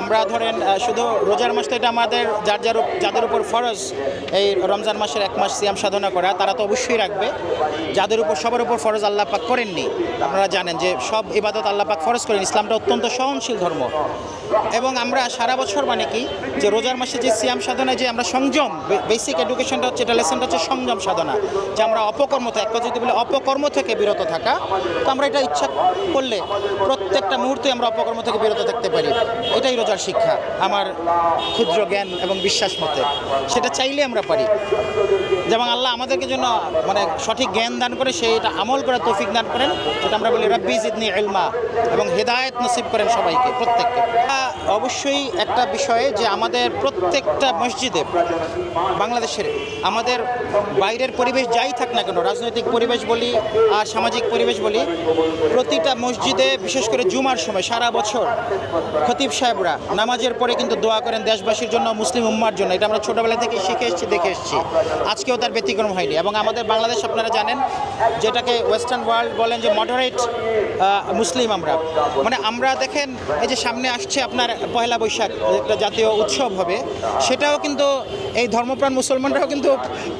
আমরা ধরেন শুধু রোজার মাস তো এটা আমাদের যার যার যাদের উপর ফরজ, এই রমজান মাসের এক মাস সিয়াম সাধনা করা, তারা তো অবশ্যই রাখবে। যাদের উপর, সবার উপর ফরজ আল্লাহ পাক করেননি। আপনারা জানেন যে সব ইবাদত আল্লাহ পাক ফরজ করেন, ইসলামটা অত্যন্ত সহনশীল ধর্ম। এবং আমরা সারা বছর মানে কি, যে রোজার মাসে যে সিয়াম সাধনায় যে আমরা সংযম বেসিক এডুকেশনটা হচ্ছে, এটা লেসনটা হচ্ছে সংযম সাধনা। যে আমরা অপকর্ম এক কথা যদি বলে অপকর্ম থেকে বিরত থাকা, তো আমরা এটা ইচ্ছা করলে প্রত্যেকটা মুহূর্তে আমরা অপকর্ম থেকে বিরত থাকতে পারি। এটাই রোজার শিক্ষা আমার ক্ষুদ্র জ্ঞান এবং বিশ্বাস মতে। সেটা চাইলে আমরা পারি। যেমন আল্লাহ আমাদেরকে জন্য মানে সঠিক জ্ঞান দান করে সেই এটা আমল করার তৌফিক দান করেন, যেটা আমরা বলি রব্বি জিদনি এলমা এবং হেদায়েত নসিব করেন সবাইকে, প্রত্যেককে। অবশ্যই একটা বিষয়ে যে আমাদের প্রত্যেকটা মসজিদে বাংলাদেশের আমাদের বাইরের পরিবেশ যাই থাক না কেন, রাজনৈতিক পরিবেশ বলি আর সামাজিক পরিবেশ বলি, প্রতিটা মসজিদে বিশেষ করে জুমার সময় সারা বছর খতিব সাহেবরা নামাজের পরে কিন্তু দোয়া করেন দেশবাসীর জন্য, মুসলিম উম্মার জন্য। এটা আমরা ছোটোবেলা থেকে শিখে এসেছি, দেখে এসেছি। আজকেও তার ব্যতিক্রম হয়নি। এবং আমাদের বাংলাদেশ, আপনারা জানেন, যেটাকে ওয়েস্টার্ন ওয়ার্ল্ড বলেন যে মডারেট মুসলিম আমরা। মানে আমরা দেখেন, এই যে সামনে আসছে আপনার পয়লা বৈশাখ, একটা জাতীয় উৎসব হবে, সেটাও কিন্তু এই ধর্মপ্রাণ মুসলমানরাও কিন্তু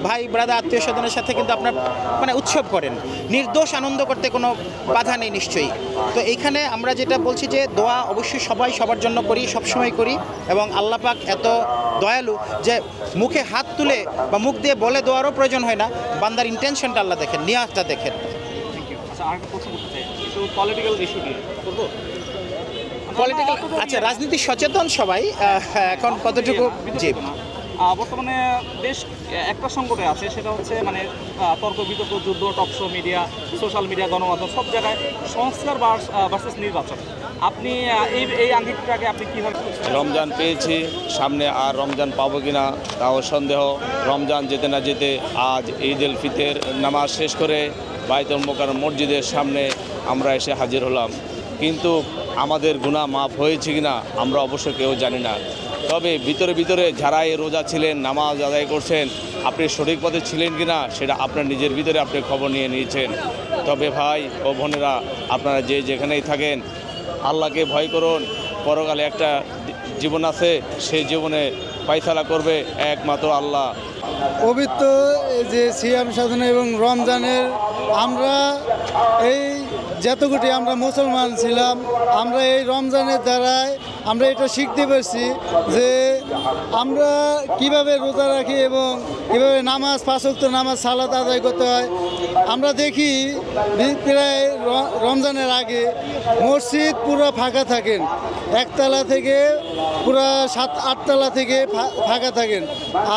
ভাই ব্রাদা আত্মীয় স্বজনের সাথে কিন্তু আপনার মানে উৎসব করেন। নির্দোষ আনন্দ করতে কোনো বাধা নেই নিশ্চয়ই। তো এইখানে আমরা যেটা বলছি যে দোয়া অবশ্যই সবাই সবার জন্য করি সবসময় করি এবং আল্লাহ পাক এত দয়ালু যে মুখে হাত তুলে বা মুখ দিয়ে বলে দেওয়ারও প্রয়োজন হয় না। বান্দার ইন্টেনশনটা আল্লাহ দেখেন নিয়াজটা দেখেন। আচ্ছা পলিটিক্যাল আচ্ছা রাজনীতি সচেতন সবাই এখন কতটুকু জি। আহ, বর্তমানে বেশ একটা সংকটে আছে, সেটা হচ্ছে মানে তর্ক, বিতর্ক, যুদ্ধ টকশো মিডিয়া সোশ্যাল মিডিয়া গণমাধ্যম, সব জায়গায় সংস্কার ভার্সেস নির্বাচন। আপনি এই এই আঙ্গিকটাকে আপনি কীভাবে রমজান পেয়েছি, সামনে আর রমজান পাবো কিনা তাও সন্দেহ। রমজান যেতে না যেতে আজ ঈদ উল ফিতের নামাজ শেষ করে বাইতুল মোকার মসজিদের সামনে আমরা এসে হাজির হলাম। কিন্তু আমাদের গুণা মাফ হয়েছে কিনা আমরা অবশ্য কেউ জানি না। তবে ভিতরে ভিতরে যারা এই রোজা ছিলেন, নামাজ আদায় করছেন, আপনি সঠিক পথে ছিলেন কি না সেটা আপনার নিজের ভিতরে আপনি খবর নিয়ে নিয়েছেন। তবে ভাই ও বোনেরা, আপনারা যে যেখানেই থাকেন, আল্লাহকে ভয় করুন। পরকালে একটা জীবন আছে, সেই জীবনে পায়তালা করবে একমাত্র আল্লাহ। পবিত্র যে সিয়াম সাধনা এবং রমজানের, আমরা এই যতগুটি আমরা মুসলমান ছিলাম আমরা এই রমজানের দ্বারায় আমরা এটা শিখতে পারছি যে আমরা কীভাবে রোজা রাখি এবং কীভাবে নামাজ পাঁচক্ত নামাজ, সালাত আদায় করতে হয়, আমরা দেখি প্রায় রমজানের আগে মসজিদ পুরো ফাঁকা থাকেন। একতলা থেকে পুরো সাত, আটতলা থেকে ফাঁকা থাকেন।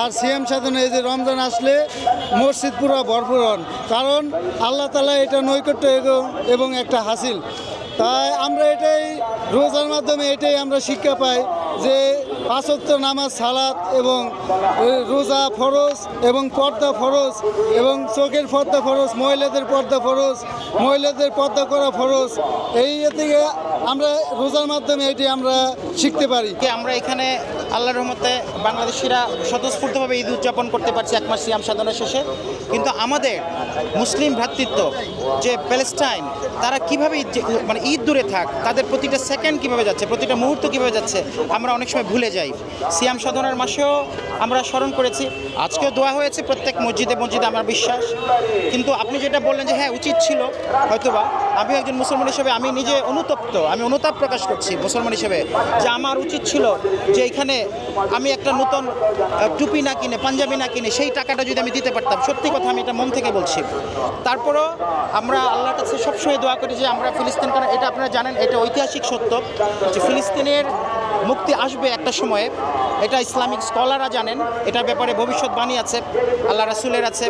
আর সিএম সাধনে এই যে রমজান আসলে মসজিদ পুরো ভরপুর হন। কারণ আল্লাহ তালা এটা নৈকট্য এবং একটা হাসিল। তাই আমরা এটাই রোজার মাধ্যমে এটাই আমরা শিক্ষা পাই যে পাঁচত্ব নামাজ, সালাত এবং রোজা ফরজ এবং পর্দা ফরজ এবং চোখের পর্দা ফরজ, মহিলাদের পর্দা ফরজ, মহিলাদের পর্দা করা ফরজ। এই থেকে আমরা রোজার মাধ্যমে এটি আমরা শিখতে পারি। আমরা এখানে আল্লাহর রহমতে বাংলাদেশিরা স্বতঃস্ফূর্তভাবে ঈদ উদযাপন করতে পারছি এক মাস সিয়াম সাধনা শেষে। কিন্তু আমাদের মুসলিম ভ্রাতৃত্ব যে প্যালেস্টাইন, তারা কীভাবে ঈদ মানে ঈদ দূরে থাক, তাদের প্রতিটা সেকেন্ড কীভাবে যাচ্ছে, প্রতিটা মুহূর্ত কীভাবে যাচ্ছে, আমরা অনেক সময় ভুলে যাই। সিয়াম সাধনার মাসেও আমরা স্মরণ করেছি। আজকেও দোয়া হয়েছে প্রত্যেক মসজিদে মসজিদে আমার বিশ্বাস। কিন্তু আপনি যেটা বললেন যে হ্যাঁ উচিত ছিল, হয়তোবা। আমি একজন মুসলমান হিসেবে আমি নিজে অনুতপ্ত, আমি অনুতাপ প্রকাশ করছি মুসলমান হিসেবে যে আমার উচিত ছিল যে এখানে আমি একটা নতুন টুপি না কিনে, পাঞ্জাবি না কিনে সেই টাকাটা যদি আমি দিতে পারতাম, সত্যি কথা আমি এটা মন থেকে বলছি। তারপরও আমরা আল্লাহর কাছে সবসময় দোয়া করি যে আমরা ফিলিস্তিন কারণ এটা আপনারা জানেন, এটা ঐতিহাসিক সত্য যে ফিলিস্তিনের মুক্তি আসবে একটা সময়ে। এটা ইসলামিক স্কলাররা জানেন। এটার ব্যাপারে ভবিষ্যৎবাণী আছে, আল্লাহ রাসুলের আছে।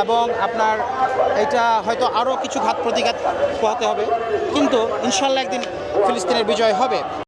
এবং আপনার এটা হয়তো আরও কিছু ঘাত প্রতিঘাত পোহাতে হবে। কিন্তু ইনশাল্লাহ একদিন ফিলিস্তিনের বিজয় হবে।